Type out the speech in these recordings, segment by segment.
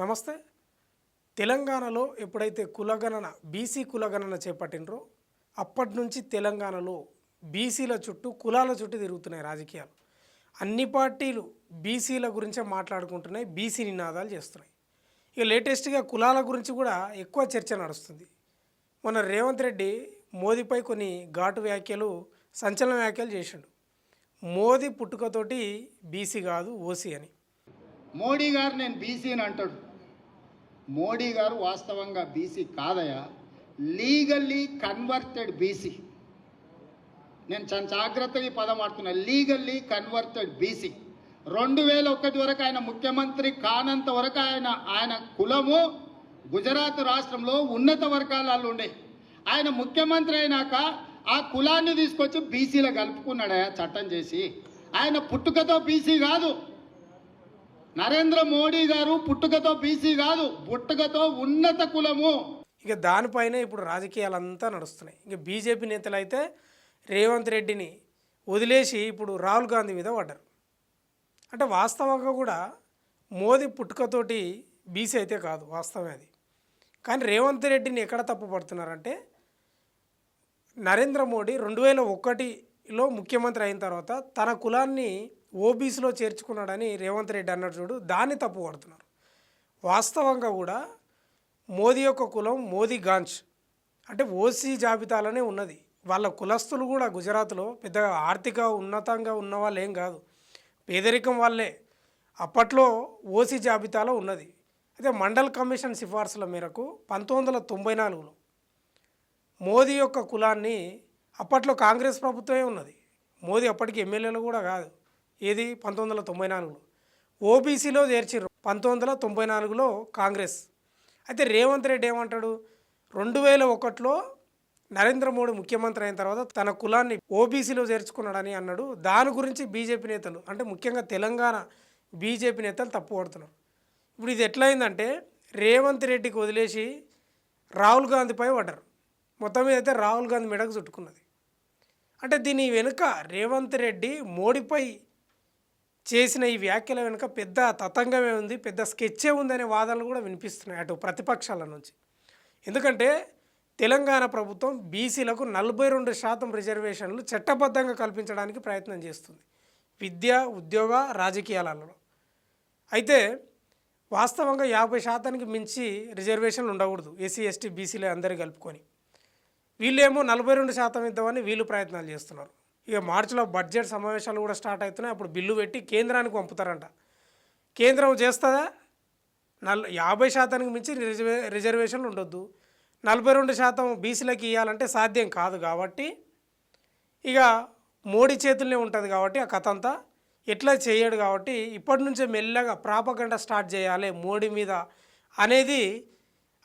నమస్తే. తెలంగాణలో ఎప్పుడైతే కులగణన బీసీ కులగణన చేపట్టినరో అప్పటి నుంచి తెలంగాణలో బీసీల చుట్టూ కులాల చుట్టూ తిరుగుతున్నాయి రాజకీయాలు. అన్ని పార్టీలు బీసీల గురించే మాట్లాడుకుంటున్నాయి బీసీ నినాదాలు చేస్తున్నాయి. ఇక లేటెస్ట్గా కులాల గురించి కూడా ఎక్కువ చర్చ నడుస్తుంది. మొన్న రేవంత్ రెడ్డి మోదీపై కొన్ని ఘాటు వ్యాఖ్యలు సంచలన వ్యాఖ్యలు చేసిండు. మోదీ పుట్టుకతోటి బీసీ కాదు ఓసీ అని. మోడీ గారు నేను బీసీ అని అంటాడు. మోడీ గారు వాస్తవంగా బీసీ కాదయా? Legally converted BC. నేను చాలా జాగ్రత్తగా ఈ పదం ఆడుతున్నా లీగల్లీ కన్వర్టెడ్ బీసీ. రెండు వేల ఒకటి వరకు ఆయన ముఖ్యమంత్రి కానంత వరకు ఆయన ఆయన కులము గుజరాత్ రాష్ట్రంలో ఉన్నత వర్గాలలో ఉండే. ఆయన ముఖ్యమంత్రి అయినాక ఆ కులాన్ని తీసుకొచ్చి బీసీలో కలుపుకున్నాడయా చట్టం చేసి? ఆయన పుట్టుకతో బీసీ కాదు. నరేంద్ర మోడీ గారు పుట్టుకతో బీసీ కాదు పుట్టుకతో ఉన్నత కులము. ఇక దానిపైన ఇప్పుడు రాజకీయాలంతా నడుస్తున్నాయి. ఇక బీజేపీ నేతలు అయితే రేవంత్ రెడ్డిని వదిలేసి ఇప్పుడు రాహుల్ గాంధీ మీద పడ్డారు. అంటే వాస్తవంగా కూడా మోదీ పుట్టుకతోటి బీసీ అయితే కాదు వాస్తవమే అది. కానీ రేవంత్ రెడ్డిని ఎక్కడ తప్పు పడుతున్నారంటే నరేంద్ర మోడీ రెండు వేల ఒకటి లో ముఖ్యమంత్రి అయిన తర్వాత తన కులాన్ని ఓబీసీలో చేర్చుకున్నాడని రేవంత్ రెడ్డి అన్నాడు చూడు దాన్ని తప్పు పడుతున్నారు. వాస్తవంగా కూడా మోదీ యొక్క కులం మోదీ గాంచ్. అంటే ఓసీ జాబితాలోనే ఉన్నది. వాళ్ళ కులస్తులు కూడా గుజరాత్లో పెద్దగా ఆర్థిక ఉన్నతంగా ఉన్న వాళ్ళు ఏం కాదు. పేదరికం వాళ్ళే. అప్పట్లో ఓసీ జాబితాలో ఉన్నది. అయితే మండల్ కమిషన్ సిఫార్సుల మేరకు పంతొమ్మిది వందల తొంభై నాలుగులో మోదీ యొక్క కులాన్ని అప్పట్లో కాంగ్రెస్ ప్రభుత్వమే ఉన్నది. మోదీ అప్పటికి ఎమ్మెల్యేలు కూడా కాదు. ఏది? పంతొమ్మిది వందల తొంభై నాలుగులో ఓబీసీలో చేర్చిర్రు. పంతొమ్మిది వందల తొంభై నాలుగులో కాంగ్రెస్. అయితే రేవంత్ రెడ్డి ఏమంటాడు? రెండు వేల ఒకటిలో నరేంద్ర మోడీ ముఖ్యమంత్రి అయిన తర్వాత తన కులాన్ని ఓబీసీలో చేర్చుకున్నాడని అన్నాడు. దాని గురించి బీజేపీ నేతలు అంటే ముఖ్యంగా తెలంగాణ బీజేపీ నేతలు తప్పు పడుతున్నారు ఇప్పుడు ఇది ఎట్లయిందంటే రేవంత్ రెడ్డికి వదిలేసి రాహుల్ గాంధీపై పడ్డారు. మొత్తం మీద అయితే రాహుల్ గాంధీ మెడకు చుట్టుకున్నది. అంటే దీని వెనుక రేవంత్ రెడ్డి మోడీపై చేసిన ఈ వ్యాఖ్యల వెనుక పెద్ద తతంగమే ఉంది పెద్ద స్కెచ్చే ఉందనే వాదనలు కూడా వినిపిస్తున్నాయి అటు ప్రతిపక్షాల నుంచి. ఎందుకంటే తెలంగాణ ప్రభుత్వం బీసీలకు నలభై రెండు శాతం రిజర్వేషన్లు చట్టబద్ధంగా కల్పించడానికి ప్రయత్నం చేస్తుంది విద్య ఉద్యోగ రాజకీయాలలో. అయితే వాస్తవంగా యాభై శాతానికి మించి రిజర్వేషన్లు ఉండకూడదు ఎస్సీ ఎస్టీ బీసీలే అందరూ కలుపుకొని. వీళ్ళేమో నలభై రెండు శాతం ఇద్దామని వీళ్ళు ప్రయత్నాలు చేస్తున్నారు. ఇక మార్చిలో బడ్జెట్ సమావేశాలు కూడా స్టార్ట్ అవుతున్నాయి. అప్పుడు బిల్లు పెట్టి కేంద్రానికి పంపుతారంట. కేంద్రం చేస్తుందా? నల్ యాభై శాతానికి మించి రిజర్వే రిజర్వేషన్లు ఉండొద్దు. నలభై రెండు శాతం బీసీలకు ఇవ్వాలంటే సాధ్యం కాదు కాబట్టి ఇక మోడీ చేతుల్నే ఉంటుంది కాబట్టి ఆ కథ అంతా. ఎట్లా చేయడు కాబట్టి ఇప్పటి నుంచే మెల్లగా ప్రాపగండ స్టార్ట్ చేయాలి మోడీ మీద అనేది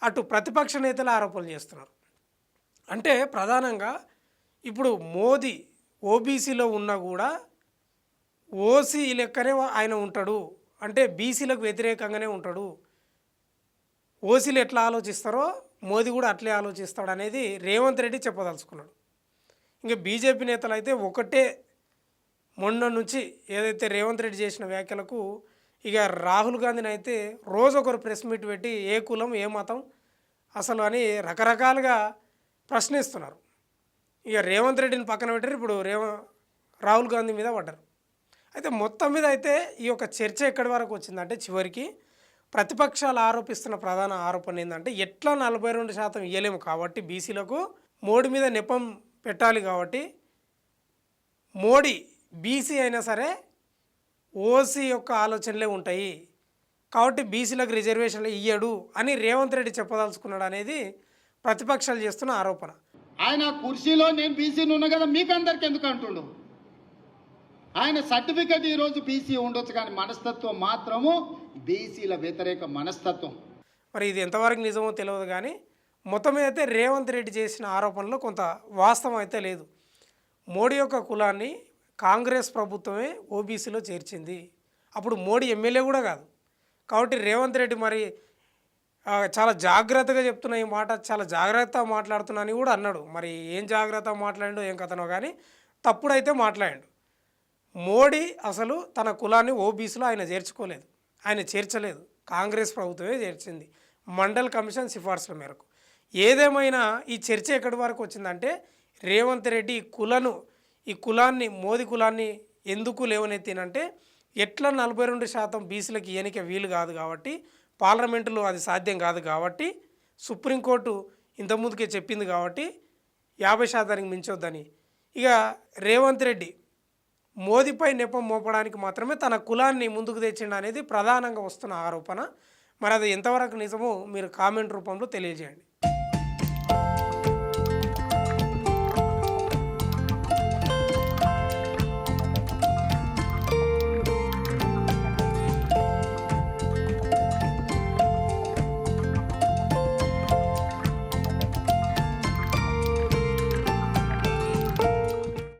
అటు ప్రతిపక్ష నేతలు ఆరోపణలు చేస్తున్నారు. అంటే ప్రధానంగా ఇప్పుడు మోదీ ఓబీసీలో ఉన్నా కూడా ఓసీ లెక్కనే ఆయన ఉంటాడు. అంటే బీసీలకు వ్యతిరేకంగానే ఉంటాడు. ఓసీలు ఎట్లా ఆలోచిస్తారో మోదీ కూడా అట్లే ఆలోచిస్తాడు అనేది రేవంత్ రెడ్డి చెప్పదలుచుకున్నాడు. ఇంకా బీజేపీ నేతలు అయితే ఒకటే మొన్న నుంచి ఏదైతే రేవంత్ రెడ్డి చేసిన వ్యాఖ్యలకు ఇక రాహుల్ గాంధీని అయితే రోజు ఒకరు ప్రెస్ మీట్ పెట్టి ఏ కులం ఏ మతం అసలు అని రకరకాలుగా ప్రశ్నిస్తున్నారు. ఇక రేవంత్ రెడ్డిని పక్కన పెట్టారు. ఇప్పుడు రేవ రాహుల్ గాంధీ మీద పడ్డారు. అయితే మొత్తం మీద అయితే ఈ యొక్క చర్చ ఎక్కడి వరకు వచ్చిందంటే చివరికి ప్రతిపక్షాలు ఆరోపిస్తున్న ప్రధాన ఆరోపణ ఏంటంటే ఎట్లా నలభై రెండు శాతం ఇవ్వలేము కాబట్టి బీసీలకు మోడీ మీద నెపం పెట్టాలి కాబట్టి మోడీ బీసీ అయినా సరే ఓసీ యొక్క ఆలోచనలే ఉంటాయి. కాబట్టి బీసీలకు రిజర్వేషన్లు ఇయ్యడు అని రేవంత్ రెడ్డి చెప్పదలుచుకున్నాడు అనేది ప్రతిపక్షాలు చేస్తున్న ఆరోపణ. ఆయన కుర్చీలో నేను బీసీని ఉన్నా కదా మీకు అందరికి ఎందుకు అంటుండు? ఆయన సర్టిఫికెట్ ఈరోజు బీసీ ఉండొచ్చు కానీ మనస్తత్వం మాత్రము బీసీల వ్యతిరేక మనస్తత్వం. మరి ఇది ఎంతవరకు నిజమో తెలియదు కానీ మొత్తం మీద అయితే రేవంత్ రెడ్డి చేసిన ఆరోపణలో కొంత వాస్తవం అయితే లేదు. మోడీ యొక్క కులాన్ని కాంగ్రెస్ ప్రభుత్వమే ఓబీసీలో చేర్చింది. అప్పుడు మోడీ ఎమ్మెల్యే కూడా కాదు. కాబట్టి రేవంత్ రెడ్డి మరి చాలా జాగ్రత్తగా చెప్తున్నా ఈ మాట చాలా జాగ్రత్త మాట్లాడుతున్నా అని కూడా అన్నాడు. మరి ఏం జాగ్రత్త మాట్లాడిండో ఏం కథనో కానీ తప్పుడైతే మాట్లాడాడు. మోడీ అసలు తన కులాన్ని ఓబీసీలో ఆయన చేర్చుకోలేదు. ఆయన చేర్చలేదు. కాంగ్రెస్ ప్రభుత్వమే చేర్చింది. మండల్ కమిషన్ సిఫార్సుల మేరకు. ఏదేమైనా ఈ చర్చ ఎక్కడి వరకు వచ్చిందంటే రేవంత్ రెడ్డి ఈ కులను ఈ కులాన్ని మోదీ కులాన్ని ఎందుకు లేవనెత్తినంటే ఎట్లా నలభై రెండు శాతం బీసీలకు ఇయనిక వీలు కాదు కాబట్టి పార్లమెంటులో అది సాధ్యం కాదు కాబట్టి సుప్రీంకోర్టు ఇంతకుముందుకే చెప్పింది కాబట్టి యాభై శాతానికి మించొద్దని. ఇక రేవంత్ రెడ్డి మోదీపై నెపం మోపడానికి మాత్రమే తన కులాన్ని ముందుకు తెచ్చిండు అనేది ప్రధానంగా వస్తున్న ఆరోపణ. మరి అది ఎంతవరకు నిజమో మీరు కామెంట్ రూపంలో తెలియజేయండి.